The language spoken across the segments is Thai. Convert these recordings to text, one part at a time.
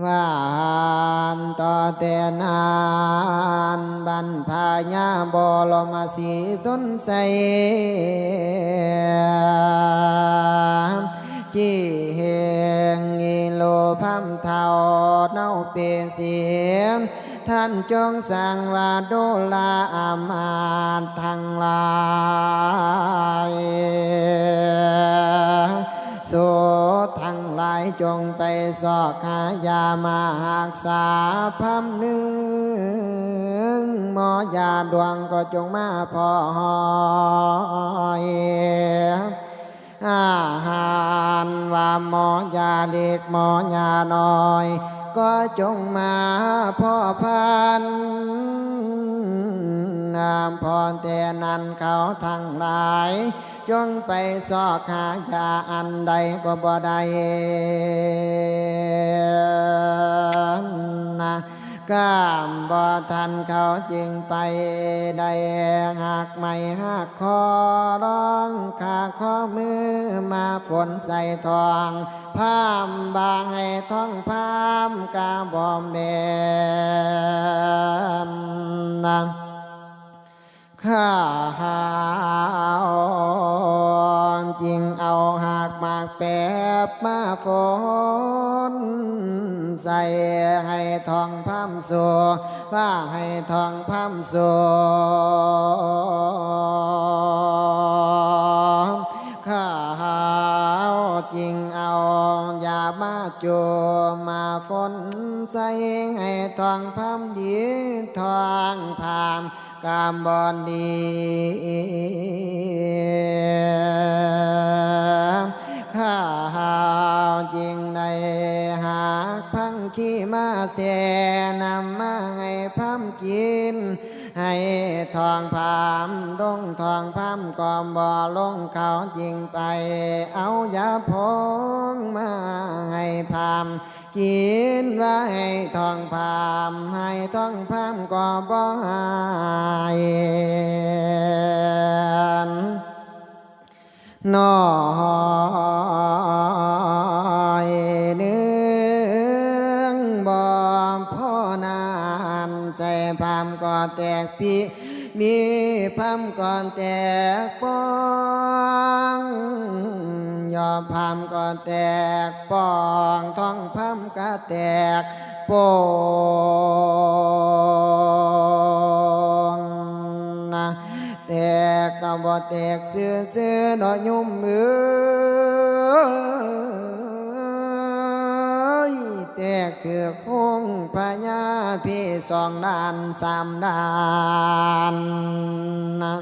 ว่าหันต่อแต่นานบรรพายาบรมสีสนใสจีเฮงอีโลพัมเทาเน่าเปลี่ยนเสียง ท่านจงสั่งว่าโดลาอามาทั้งหลายสุทั้ง ลายจงไปสอกหายามาหักษาพัมหนึ่งหมอยาดวงก็จงมาพอหอยอาหารว่าหมอยาเด็กหมอยาน้อย ก็จงมาพ่อพันนามพรแต่นั้นเขาทั้งหลาย จงไปสอกหายาอันใดก็บ่ได้นะกามบ่ทันเขาจึงไปได้หักไม่หักคอร้องขาข้อมือมาฝนใส่ทองพามบางให้ท้องพามกาบอมเบมนะ ข้าหาวจริงเอาหากมากแปบมาฝนใส่ให้ทองพัมสัวว่าให้ทองพัมสู จูมาฝนใสให้ทองพัมดีทองพามกามบอนดีข้าหาวจริงในหากพังขี้มาเสนำมาให้พัมกิน ให้ทองพามดงทองพามกอมบ่อลงเขาจริงไป เอายาพงมาให้พามกินไว้ให้ทองพามให้ทองพามก็บ่หายนอ แตกปีมีพามก่อนแตกปองยอมพามก็แตกปองท้องพามก็แตกปองนะแตกก็บ่แตกเสื้อเสื้อดอยุ่มมือ แตกคือคงพญาพี่สองด้านสามด้านนะ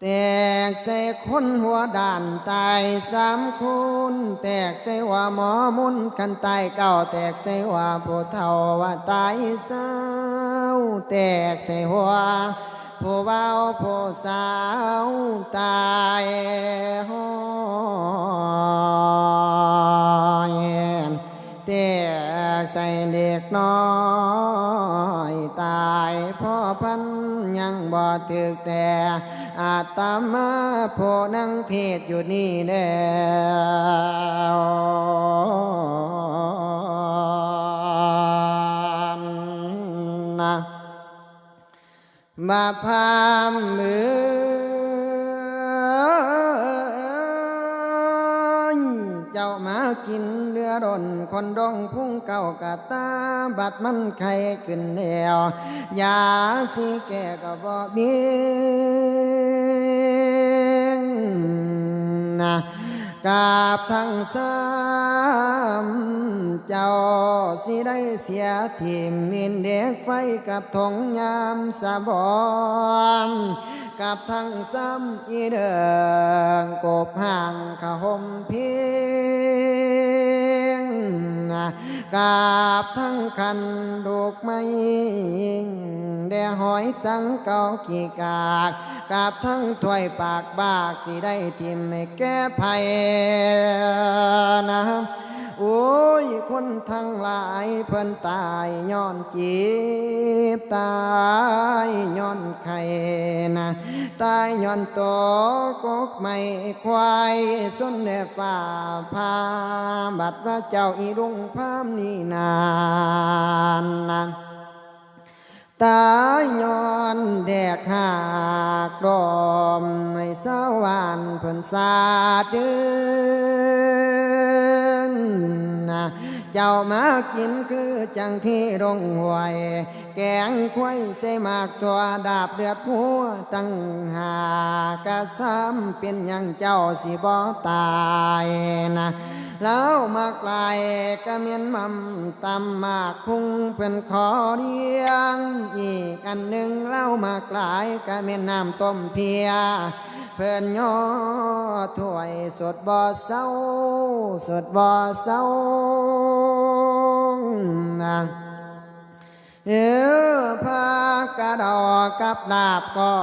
แตกใส่คนหัวด่านตายสามคนแตกใส่ว่าหมอมุนกันตายเก้าแตกใส่ว่าผู้เฒ่าว่าตายเศร้าแตกใส่หัวผู้เบาผู้สาวตายหอย เตกใส่เด็กน้อยตายพ่อพันยังบ่ถึกแต่อาตมาผู้นั่งเทศอยู่นี่แล้วนะมาพามมือ จ้ามากินเรือดนคนดองพุ่งเก่ากะตาบัดมันไข่ขึ้นแนวยาสีแก่ก็บอกเบี้ยงนะ กาบทั้งสามเจ้าสิได้เสียทิมมินเด็กไฟกับทงยามสะบอนกับทั้งซ้ำอีเดิงกบห่างขหมเพีย กาบทั้งคันดูกไม้แด่หอยสังเกาขี้กากกาบทั้งถ้วยปากบากสิได้ทิมไม่แก้ภัยนะโอ้ย คนทั้งหลายเพิ่นตายย้อนจีบตายย้อนไข่ ตายย้อนโตกกไม่ควายสุนเนฝ่าพาบัดว่าเจ้าอีรุงพามนี่นานนะตายย้อนแดกหากดอมไม่สวรรค์เพิ่นสาดเดินนะ เจ้ามากินคือจังที่ดงหวย แกงควายใส่หมากตัวดาบเดือดหัวตั้งหากระซ้ำเป็นยังเจ้าสิบ่ตายนะแล้วมากลายก็เมียนมัมตำมากคุ้งเป็นขอเดียง อีกอันหนึ่งเล่ามากลายก็เมียนน้ำต้มเพีย เพื่อนย่อถ้วยสดบ่อเศร้าสดบ่อเศร้า เออพากระดอกกับดาบก้อ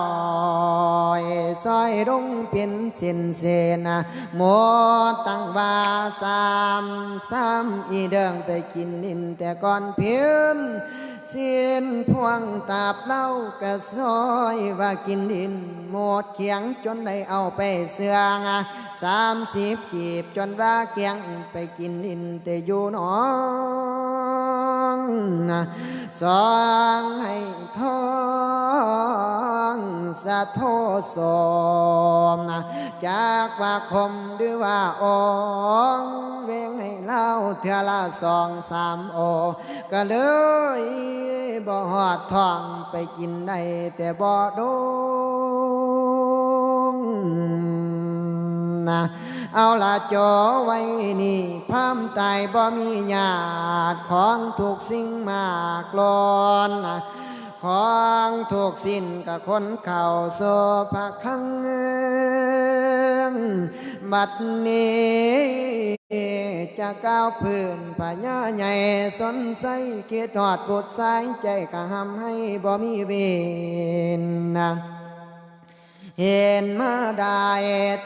ยซอยดงเป็นเส้นเสนะหมดตั้งว่าสามสามอีเดิงไปกินนินแต่ก่อนเพียนเสียนพวงตาบเล่ากระซอยว่ากินดินหมดเขียงจนได้เอาไปเสืองสามสิบกีบจนว่าเกียงไปกินดินแต่อยู่หนอ สองให้ทองสะโทสมนะจากว่าคมหรือว่าองเวงให้เล่าเทละสองสามโอ ก็เลยบ่หอดทองไปกินได้แต่บ่ด นะเอาละจอไว้นี่พามตายบ่มีญาติของถูกสิ่งมากลอนของถูกสิ้นกับคนเข่าโซภาคังบัดนี้จะก้าวพื้นพญาใหญ่สนใสเกียรติอดบุตรสายใจกะหำให้บ่มีเวนนะ เห็นมาได้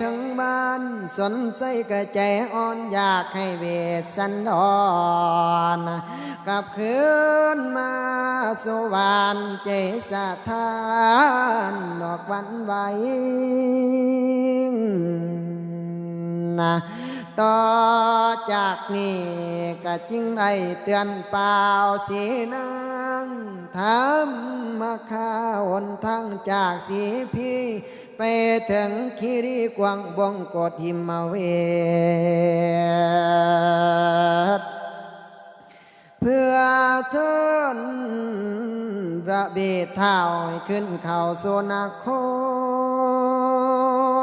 ถึงบ้านสนใสกระใจอ่อนอยากให้เวทสันดอนกลับคืนมาสวรรค์ใจสะทานดอกวันไหวนะต่อจากนี้ก็จึงได้เตือนเปล่าสีนาง ธรรมาข้าวนทางจากสีพี่ไปถึงคีรีกวังบงกดหิมเวท เพื่อเชิญพระเบทเท้าให้ขึ้นเข่าโซนาคอ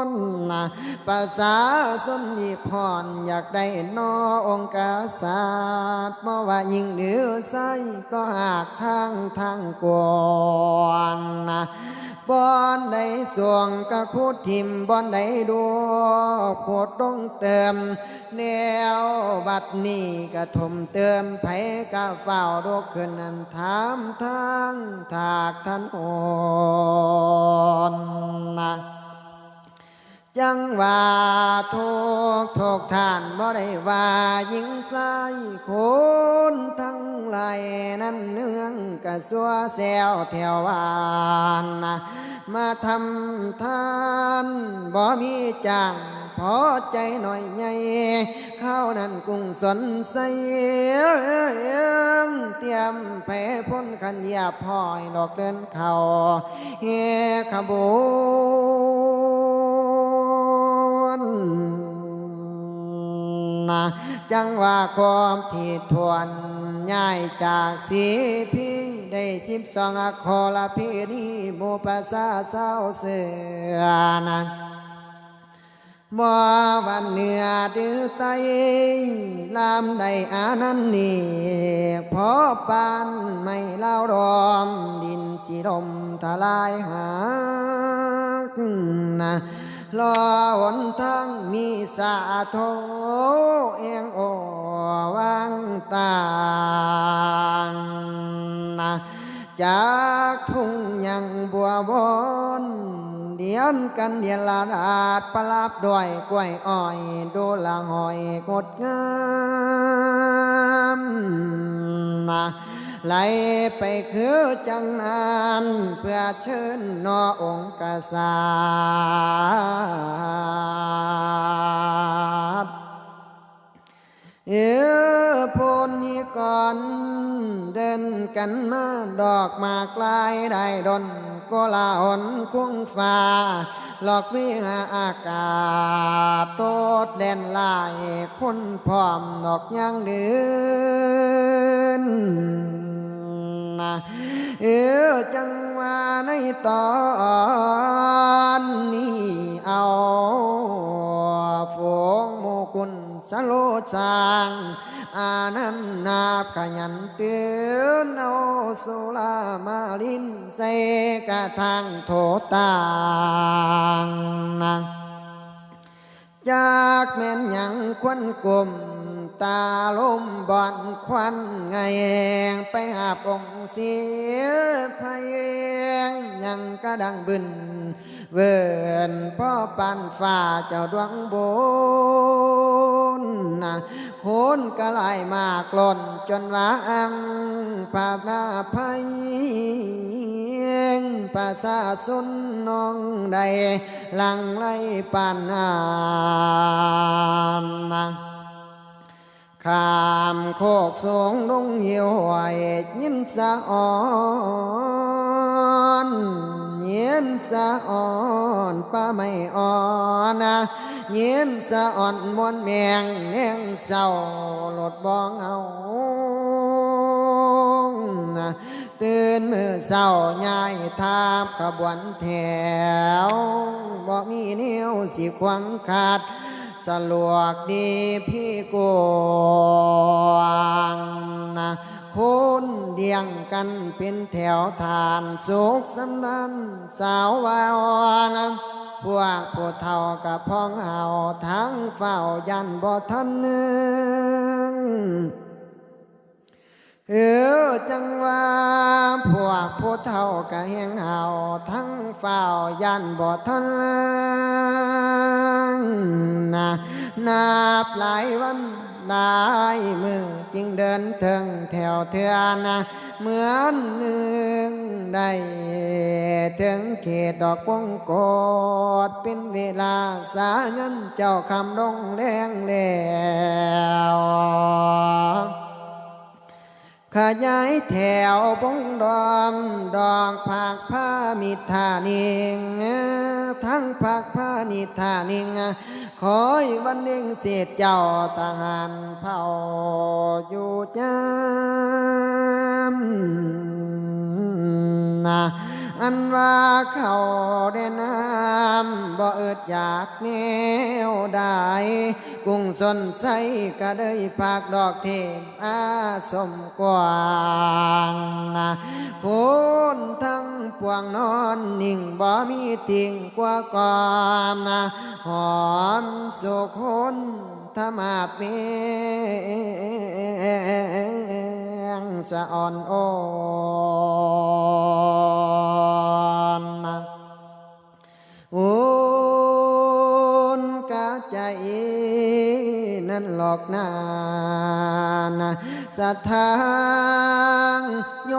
นนะภาษาสนยิพรอยากได้นอองค์กาศาสตร์มาว่ายิ่งเหนือใสก็หากทางทางกวางนะบอนใดสวงก็คูดทิมบอนใดดูโคดต้องเติมแนวบัดนี้ก็ถมเติมไผก็เฝ้าดูขึ้นนั้นถามทางถากท่านอ่อนนะจังว่า ทุกทุกท่านบ่ได้ว่ายิงใส่คนทั้งหลายนั้นเนืองกระสัวแซวแถววานมาทำทานบ่มีจ้างพอใจหน่อยไงข้าวนั้นกุ้งสนใสเตรียมแผ่พ้นขันหยาพอยดอกเดินเข่าเฮขบ จังว่าความที่ทวนย้ายจากสีพี่ได้สิบสองอคอละพี่นี้หมูภาษาเศร้าเสือนะบ่วันเหนือดื้อไตลามใดอานันนี่พอปานไม่เล่าดอม ดินสีดมทลายหากนะ รอหนทางมีสาโทเอียงโอวางตางนะจากทุ่งยังบัวบนเดียนกันเดียนลาดาดประลาบด้วยกล้วยอ้อยดูละหอยกดงามนะ ไหลไปคือจังนานเพื่อเชิญนอองค์กษัตริย์เออพนนี้ก่อน เดินกันมาดอกมากลายได้ดนก็ลาหนคุ้งฟ้าหลอกวิหาอากาศโตดแล่นลายคนพร้อมดอกยังเดิน นะเออจังว่าในตอนนี้เอาฝงโมกุลสโลจางอานันนาบขยันเตือนเอาสุลามาลินใส่กะทางโถตางจากแม่นยังควันกลม ตาลมบอนควันไงไปหาบองเสียพยงยังกระดังบึนเวินพ่อปันฝ่าเจ้าดวงบนนะโคนกระไลมากล่นจนว่าอังภาพนาภัยภาษาสุนน้องใดหลังไล่ปานนาน ขามโคกสูงลงเหี่ยวไหวยินสะอ่อนเย็นสะอ่อนป้าไม่อ่อนนะเย็นสะอ่อนมวนแมงเนียงเศร้าหลดบ้องเอาตื่นมือเศร้าย้ายทาบขบวนแถวบ่มีเนิ้วสิขวางขาด สลวกดีพี่กวางนะคนเดียงกันเป็นแถวทานสุขสำนันสาววานพวกผู้เฒ่ากับพ้องเฮาทั้งเฝ้ายันบ่ทันหนึง เออจังว่าพวกผู้เฒ่ากะเฮงเฮาทั้งเฝ้ายันบ่ทันนะนับหลายวันลายมือจึงเดินถึงแถวเทือนะเหมือนหนึ่งได้ถึงเขตดอกวงกดเป็นเวลาสายันเจ้าคำลงแรงแล้ว ขยายแถวบงดอม ดอกผักผ้ามิทานิงทั้งผักผ้านิทานิงคอยวันหนึ่งเสียเจ้าทหารเผาอยู่จำนะันว่าเขาได้น้ำบ่เอิดอยากแนวได้ กุ้งสนใสก็ได้ผักดอกเทมอาสมกวางนะพูนทั้งปวงนอนนิ่งบ่มีติ่งกว่ากอมนะหอมสุขคนธรรมาเมียงสะอ่อนโอ หลอกนานสัทธาโย